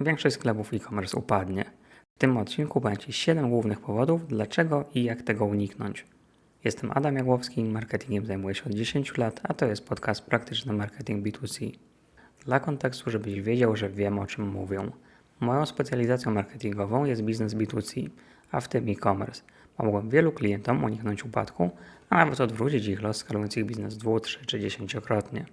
Większość sklepów e-commerce upadnie. W tym odcinku będzie 7 głównych powodów, dlaczego i jak tego uniknąć. Jestem Adam Jagłowski, marketingiem zajmuję się od 10 lat, a to jest podcast Praktyczny Marketing B2C. Dla kontekstu, żebyś wiedział, że wiem o czym mówię. Moją specjalizacją marketingową jest biznes B2C, a w tym e-commerce. Pomogłem wielu klientom uniknąć upadku, a nawet odwrócić ich los skalując ich biznes dwu, trzy czy dziesięciokrotnie.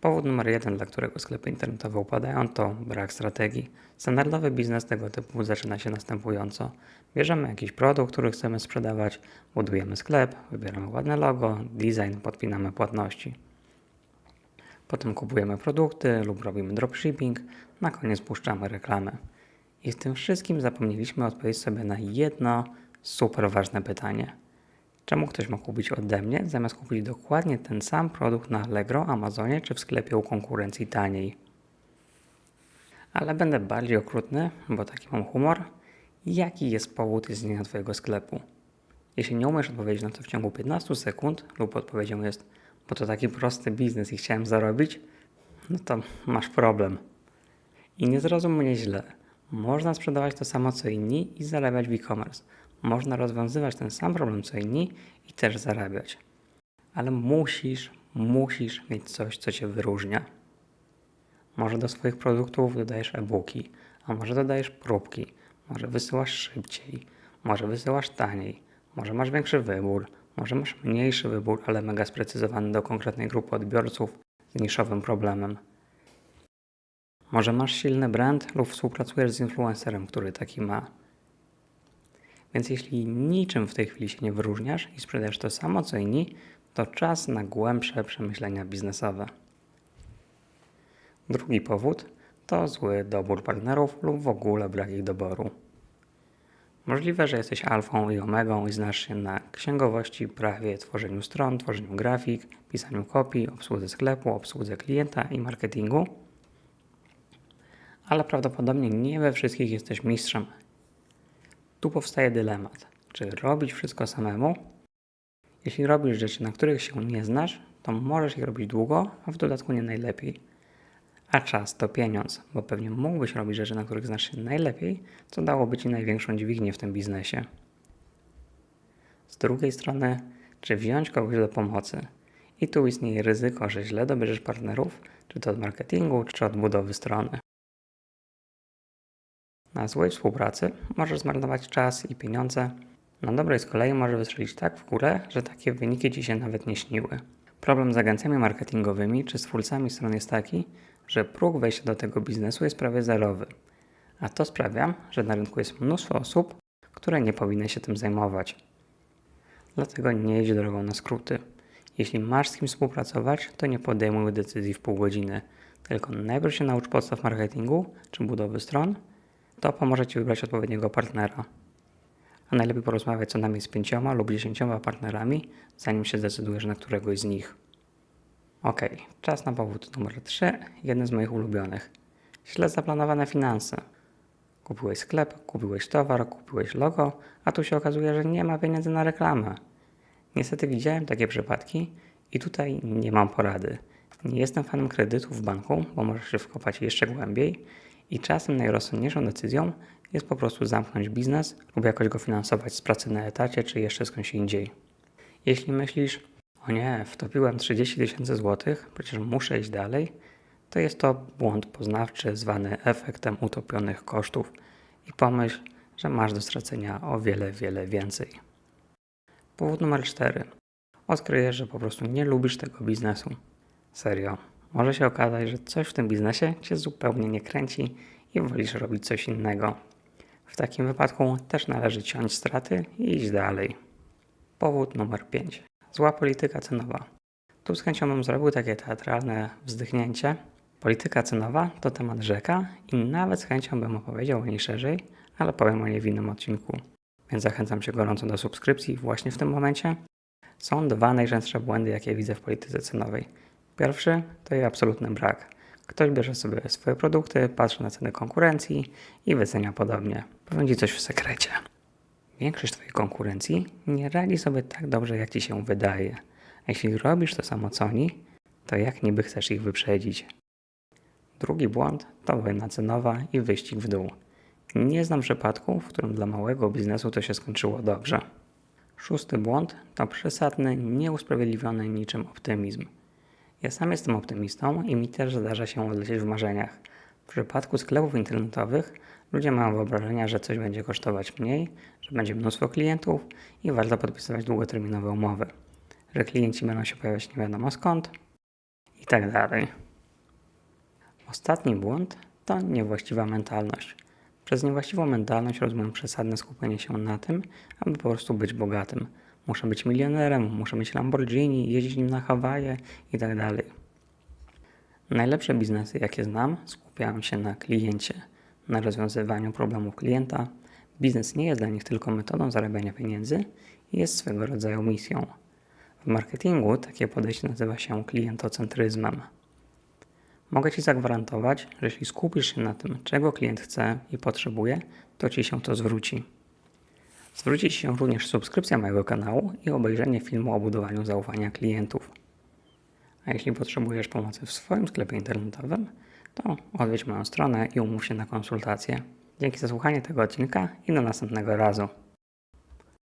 Powód numer jeden, dla którego sklepy internetowe upadają, to brak strategii. Standardowy biznes tego typu zaczyna się następująco. Bierzemy jakiś produkt, który chcemy sprzedawać, budujemy sklep, wybieramy ładne logo, design, podpinamy płatności. Potem kupujemy produkty lub robimy dropshipping, na koniec puszczamy reklamę. I w tym wszystkim zapomnieliśmy odpowiedzieć sobie na jedno super ważne pytanie. Czemu ktoś ma kupić ode mnie, zamiast kupić dokładnie ten sam produkt na Allegro, Amazonie czy w sklepie u konkurencji taniej? Ale będę bardziej okrutny, bo taki mam humor. Jaki jest powód istnienia Twojego sklepu? Jeśli nie umiesz odpowiedzieć na to w ciągu 15 sekund, lub odpowiedzią jest, bo to taki prosty biznes i chciałem zarobić, no to masz problem. I nie zrozum mnie źle. Można sprzedawać to samo co inni i zarabiać w e-commerce. Można rozwiązywać ten sam problem co inni i też zarabiać. Ale musisz, musisz mieć coś, co cię wyróżnia. Może do swoich produktów dodajesz e-booki, a może dodajesz próbki, może wysyłasz szybciej, może wysyłasz taniej, może masz większy wybór, może masz mniejszy wybór, ale mega sprecyzowany do konkretnej grupy odbiorców z niszowym problemem. Może masz silny brand lub współpracujesz z influencerem, który taki ma. Więc jeśli niczym w tej chwili się nie wyróżniasz i sprzedajesz to samo co inni, to czas na głębsze przemyślenia biznesowe. Drugi powód to zły dobór partnerów lub w ogóle brak ich doboru. Możliwe, że jesteś alfą i omegą i znasz się na księgowości, prawie, tworzeniu stron, tworzeniu grafik, pisaniu kopii, obsłudze sklepu, obsłudze klienta i marketingu, ale prawdopodobnie nie we wszystkich jesteś mistrzem. Tu powstaje dylemat, czy robić wszystko samemu? Jeśli robisz rzeczy, na których się nie znasz, to możesz je robić długo, a w dodatku nie najlepiej. A czas to pieniądz, bo pewnie mógłbyś robić rzeczy, na których znasz się najlepiej, co dałoby ci największą dźwignię w tym biznesie. Z drugiej strony, czy wziąć kogoś do pomocy? I tu istnieje ryzyko, że źle dobierzesz partnerów, czy to od marketingu, czy od budowy strony. Na złej współpracy możesz zmarnować czas i pieniądze. Na dobrej z kolei może wystrzelić tak w górę, że takie wyniki ci się nawet nie śniły. Problem z agencjami marketingowymi czy z twórcami stron jest taki, że próg wejścia do tego biznesu jest prawie zerowy. A to sprawia, że na rynku jest mnóstwo osób, które nie powinny się tym zajmować. Dlatego nie idź drogą na skróty. Jeśli masz z kim współpracować, to nie podejmuj decyzji w pół godziny. Tylko najpierw się naucz podstaw marketingu czy budowy stron, to pomoże Ci wybrać odpowiedniego partnera. A najlepiej porozmawiać co najmniej z pięcioma lub dziesięcioma partnerami, zanim się zdecydujesz na któregoś z nich. Ok, czas na powód numer 3, jeden z moich ulubionych. Źle zaplanowane finanse. Kupiłeś sklep, kupiłeś towar, kupiłeś logo, a tu się okazuje, że nie ma pieniędzy na reklamę. Niestety widziałem takie przypadki i tutaj nie mam porady. Nie jestem fanem kredytów w banku, bo możesz się wkopać jeszcze głębiej i czasem najrozsądniejszą decyzją jest po prostu zamknąć biznes lub jakoś go finansować z pracy na etacie czy jeszcze skądś indziej. Jeśli myślisz, o nie, wtopiłem 30 tysięcy złotych, przecież muszę iść dalej, to jest to błąd poznawczy zwany efektem utopionych kosztów i pomyśl, że masz do stracenia o wiele, wiele więcej. Powód numer 4. Odkryjesz, że po prostu nie lubisz tego biznesu. Serio. Może się okazać, że coś w tym biznesie cię zupełnie nie kręci i wolisz robić coś innego. W takim wypadku też należy ciąć straty i iść dalej. Powód numer 5. Zła polityka cenowa. Tu z chęcią bym zrobił takie teatralne wzdychnięcie. Polityka cenowa to temat rzeka i nawet z chęcią bym opowiedział o niej szerzej, ale powiem o niej w innym odcinku. Więc zachęcam Cię gorąco do subskrypcji właśnie w tym momencie. Są dwa najczęstsze błędy, jakie widzę w polityce cenowej. Pierwszy to jej absolutny brak. Ktoś bierze sobie swoje produkty, patrzy na ceny konkurencji i wycenia podobnie. Powiem Ci coś w sekrecie. Większość Twojej konkurencji nie radzi sobie tak dobrze, jak Ci się wydaje. A jeśli robisz to samo co oni, to jak niby chcesz ich wyprzedzić? Drugi błąd to wojna cenowa i wyścig w dół. Nie znam przypadku, w którym dla małego biznesu to się skończyło dobrze. Szósty błąd to przesadny, nieusprawiedliwiony niczym optymizm. Ja sam jestem optymistą i mi też zdarza się odlecieć w marzeniach. W przypadku sklepów internetowych ludzie mają wyobrażenia, że coś będzie kosztować mniej, że będzie mnóstwo klientów i warto podpisywać długoterminowe umowy, że klienci będą się pojawiać nie wiadomo skąd i tak dalej. Ostatni błąd to niewłaściwa mentalność. Przez niewłaściwą mentalność rozumiem przesadne skupienie się na tym, aby po prostu być bogatym. Muszę być milionerem, muszę mieć Lamborghini, jeździć nim na Hawaje i tak. Najlepsze biznesy, jakie znam, skupiają się na kliencie, na rozwiązywaniu problemów klienta. Biznes nie jest dla nich tylko metodą zarabiania pieniędzy, jest swego rodzaju misją. W marketingu takie podejście nazywa się klientocentryzmem. Mogę Ci zagwarantować, że jeśli skupisz się na tym, czego klient chce i potrzebuje, to Ci się to zwróci. Zwróci Ci się również subskrypcja mojego kanału i obejrzenie filmu o budowaniu zaufania klientów. A jeśli potrzebujesz pomocy w swoim sklepie internetowym, to odwiedź moją stronę i umów się na konsultację. Dzięki za słuchanie tego odcinka i do następnego razu.